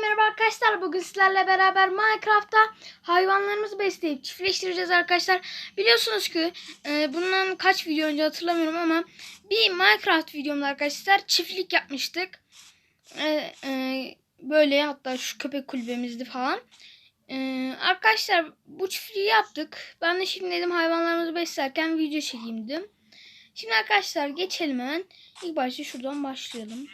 merhaba arkadaşlar. Bugün sizlerle beraber Minecraft'ta hayvanlarımızı besleyip çiftleştireceğiz arkadaşlar. Biliyorsunuz ki e, bundan kaç video önce hatırlamıyorum ama bir Minecraft videomda arkadaşlar çiftlik yapmıştık. E, e, böyle hatta şu köpek kulübemizdi falan. E, arkadaşlar bu çiftliği yaptık. Ben de şimdi dedim hayvanlarımızı beslerken video çekeyim dedim. Şimdi arkadaşlar geçelim hemen. İlk başta şuradan başlayalım.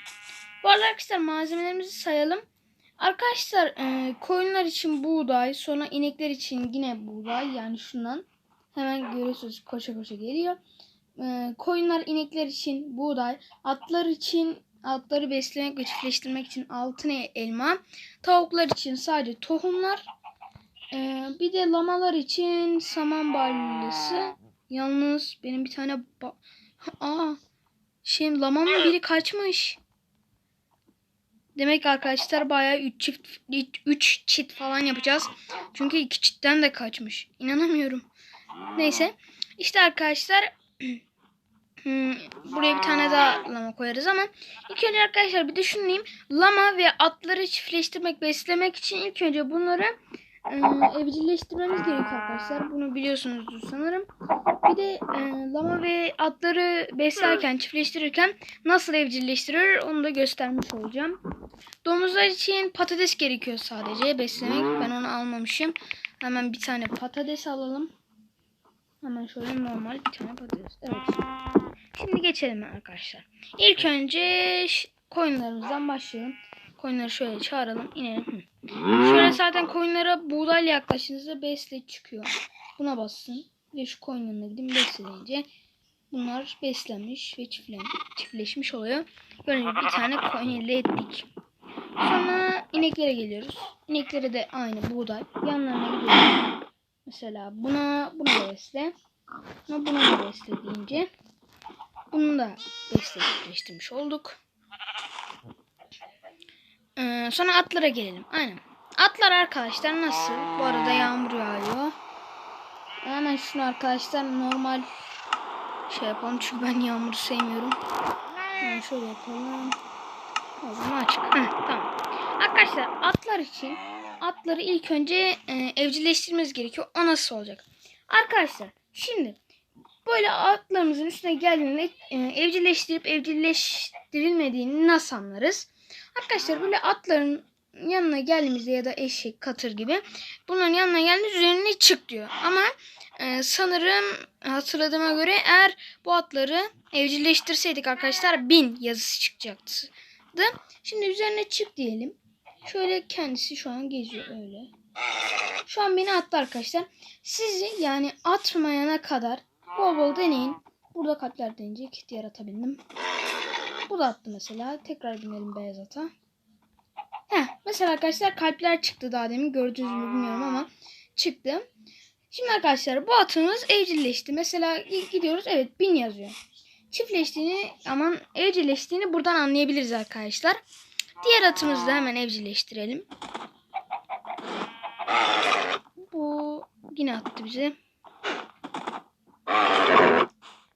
Bu arada arkadaşlar malzemelerimizi sayalım. Arkadaşlar e, koyunlar için buğday, sonra inekler için yine buğday yani şundan. Hemen görüyorsunuz koşa koşa geliyor. E, koyunlar, inekler için buğday, atlar için atları beslemek ve çiftleştirmek için altın e- elma, tavuklar için sadece tohumlar, e, bir de lamalar için saman balyası. Yalnız benim bir tane Aa, şey lamamın biri kaçmış. Demek arkadaşlar bayağı 3 çift 3 çift falan yapacağız. Çünkü 2 çiftten de kaçmış. İnanamıyorum. Neyse. İşte arkadaşlar hmm, buraya bir tane daha lama koyarız ama ilk önce arkadaşlar bir düşüneyim. Lama ve atları çiftleştirmek, beslemek için ilk önce bunları e, evcilleştirmemiz gerekiyor arkadaşlar. Bunu biliyorsunuzdur sanırım. Bir de e, lama ve atları beslerken, çiftleştirirken nasıl evcilleştirir onu da göstermiş olacağım. Domuzlar için patates gerekiyor sadece beslemek. Ben onu almamışım. Hemen bir tane patates alalım. Hemen şöyle normal bir tane patates. Evet. Şimdi geçelim arkadaşlar. İlk önce koyunlarımızdan başlayalım. Koyunları şöyle çağıralım. inelim. Hı. Şöyle zaten koyunlara buğdayla yaklaştığınızda besle çıkıyor. Buna bassın. Ve şu koyun yanına gidin besleyince bunlar beslenmiş ve çiftleşmiş oluyor. Böyle bir tane koyun elde ettik. Sonra ineklere geliyoruz. İneklere de aynı buğday. Yanlarına gidiyoruz. Mesela buna bunu da besle. Ama bunu da besle deyince bunu da besle çiftleştirmiş olduk. Ee, sonra atlara gelelim. Aynen. Atlar arkadaşlar nasıl? Bu arada yağmur yağıyor. Hemen şunu arkadaşlar normal şey yapalım. Çünkü ben yağmuru sevmiyorum. Hemen şöyle yapalım. Zaman açık. Heh, tamam. Arkadaşlar atlar için atları ilk önce e, evcilleştirmemiz gerekiyor. O nasıl olacak? Arkadaşlar şimdi böyle atlarımızın üstüne geldiğinde e, evcilleştirip evcilleştirilmediğini nasıl anlarız? Arkadaşlar böyle atların yanına geldiğimizde ya da eşek, katır gibi bunların yanına geldiğimizde üzerine çık diyor. Ama e, sanırım hatırladığıma göre eğer bu atları evcilleştirseydik arkadaşlar bin yazısı çıkacaktı. Şimdi üzerine çık diyelim. Şöyle kendisi şu an geziyor öyle. Şu an beni attı arkadaşlar. Sizi yani atmayana kadar bol bol deneyin. Burada kalpler deneyecek. Diğer atabildim. Bu da attı mesela. Tekrar binelim beyaz ata. Heh, mesela arkadaşlar kalpler çıktı daha demin. Gördünüz mü bilmiyorum ama çıktı. Şimdi arkadaşlar bu atımız evcilleşti. Mesela gidiyoruz evet bin yazıyor. Çiftleştiğini aman evcilleştiğini buradan anlayabiliriz arkadaşlar. Diğer atımızı da hemen evcilleştirelim. Bu yine attı bize.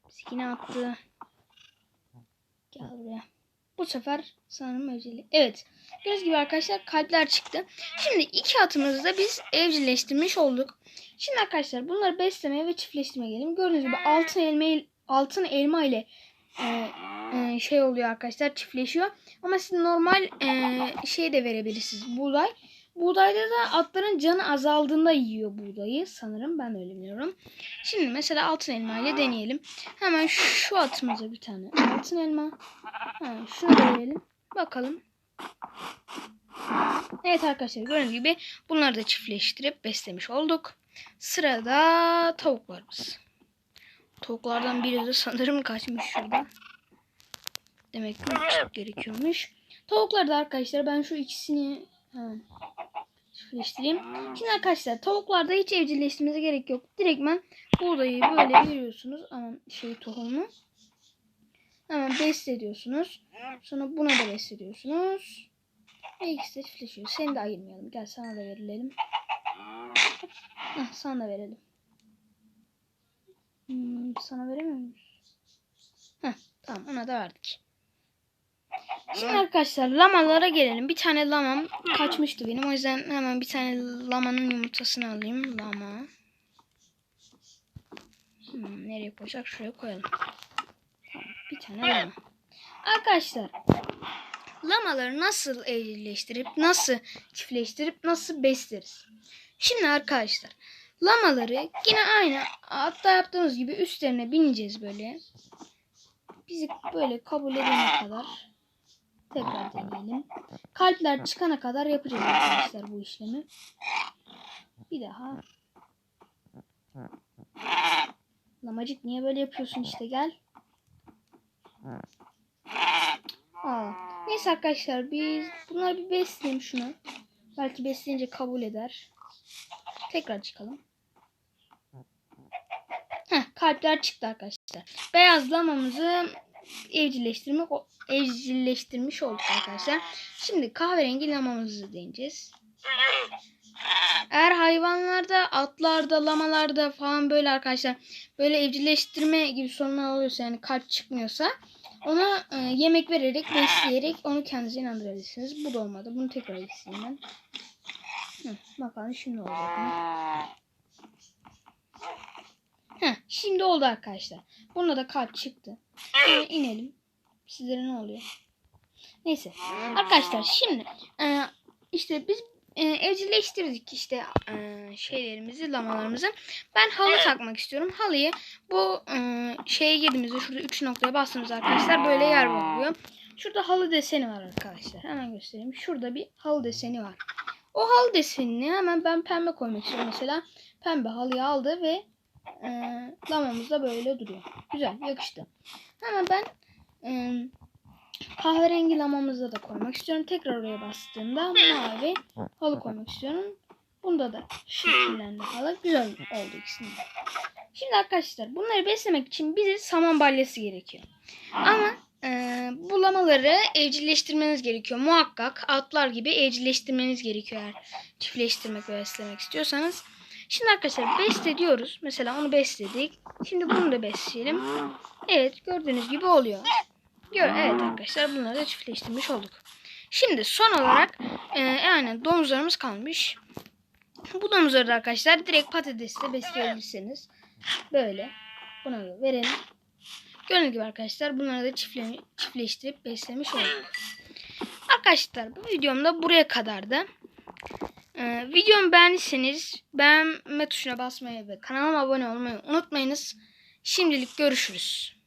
Bizi yine attı. Gel buraya. Bu sefer sanırım evcilleşti. Evet. Gördüğünüz gibi arkadaşlar kalpler çıktı. Şimdi iki atımızı da biz evcilleştirmiş olduk. Şimdi arkadaşlar bunları beslemeye ve çiftleştirmeye gelelim. Gördüğünüz gibi altın elma, altın elma ile e, e, şey oluyor arkadaşlar çiftleşiyor. Ama siz normal e, şey de verebilirsiniz. Buğday. Buğdayda da atların canı azaldığında yiyor buğdayı. Sanırım ben öyle biliyorum. Şimdi mesela altın elma ile deneyelim. Hemen şu atımıza bir tane altın elma. Ha, şunu da verelim. Bakalım. Evet arkadaşlar gördüğünüz gibi bunları da çiftleştirip beslemiş olduk. Sırada tavuklarımız. Tavuklardan biri de sanırım kaçmış şurada. Demek ki uçak gerekiyormuş. Tavuklar da arkadaşlar ben şu ikisini hemen çiftleştireyim. Şimdi arkadaşlar tavuklarda hiç evcilleştirmenize gerek yok. Direktmen buğdayı böyle veriyorsunuz. Ama şey tohumu. Hemen beslediyorsunuz. Sonra buna da beslediyorsunuz. Ve ikisi de çiftleşiyor. Seni de ayırmayalım. Gel sana da verelim. Heh, sana da verelim. Hmm, sana veremiyor muyuz? Heh, tamam ona da verdik. Şimdi arkadaşlar lamalara gelelim. Bir tane lamam kaçmıştı benim. O yüzden hemen bir tane lamanın yumurtasını alayım. Lama. Hmm, nereye koyacak? Şuraya koyalım. Tamam, bir tane lama. Arkadaşlar lamaları nasıl evcilleştirip nasıl çiftleştirip nasıl besleriz? Şimdi arkadaşlar lamaları yine aynı hatta yaptığımız gibi üstlerine bineceğiz böyle. Bizi böyle kabul edene kadar tekrar deneyelim. Kalpler çıkana kadar yapacağız arkadaşlar bu işlemi. Bir daha. Lamacık niye böyle yapıyorsun işte gel. Aa, neyse arkadaşlar biz bunları bir besleyelim şunu. Belki besleyince kabul eder. Tekrar çıkalım. Heh, kalpler çıktı arkadaşlar. Beyaz lamamızı evcilleştirmek evcilleştirmiş olduk arkadaşlar. Şimdi kahverengi lamamızı deneyeceğiz. Eğer hayvanlarda, atlarda, lamalarda falan böyle arkadaşlar böyle evcilleştirme gibi sorunlar oluyorsa yani kalp çıkmıyorsa ona e, yemek vererek, besleyerek onu kendinize inandırabilirsiniz. Bu da olmadı. Bunu tekrar isteyeyim ben. Hı, bakalım şimdi olacak mı? Heh, şimdi oldu arkadaşlar. Bunda da kalp çıktı. Şimdi inelim. Sizlere ne oluyor? Neyse. Arkadaşlar şimdi e, işte biz e, evcilleştirdik işte e, şeylerimizi, lamalarımızı. Ben halı takmak istiyorum. Halıyı bu e, şeye girdiğimizde şurada 3 noktaya bastığımızda arkadaşlar böyle yer buluyor. Şurada halı deseni var arkadaşlar. Hemen göstereyim. Şurada bir halı deseni var. O halı desenini hemen ben pembe koymak istiyorum mesela. Pembe halıyı aldı ve e, lamamız da böyle duruyor. Güzel yakıştı. Hemen ben e, kahverengi lamamızı da koymak istiyorum. Tekrar oraya bastığımda mavi halı koymak istiyorum. Bunda da şekillendi halı. Güzel oldu ikisinde. Şimdi arkadaşlar bunları beslemek için bize saman balyası gerekiyor. Ama e, bu lamaları evcilleştirmeniz gerekiyor. Muhakkak atlar gibi evcilleştirmeniz gerekiyor eğer çiftleştirmek ve beslemek istiyorsanız. Şimdi arkadaşlar besle diyoruz. Mesela onu besledik. Şimdi bunu da besleyelim. Evet gördüğünüz gibi oluyor. Gör, evet arkadaşlar bunları da çiftleştirmiş olduk. Şimdi son olarak e, yani domuzlarımız kalmış. Bu domuzları da arkadaşlar direkt patatesle besleyebilirsiniz. Böyle. Buna da verelim. Gördüğünüz gibi arkadaşlar bunları da çiftle, çiftleştirip beslemiş olduk. Arkadaşlar bu videom da buraya kadardı. Ee, videomu beğendiyseniz beğenme tuşuna basmayı ve kanalıma abone olmayı unutmayınız. Şimdilik görüşürüz.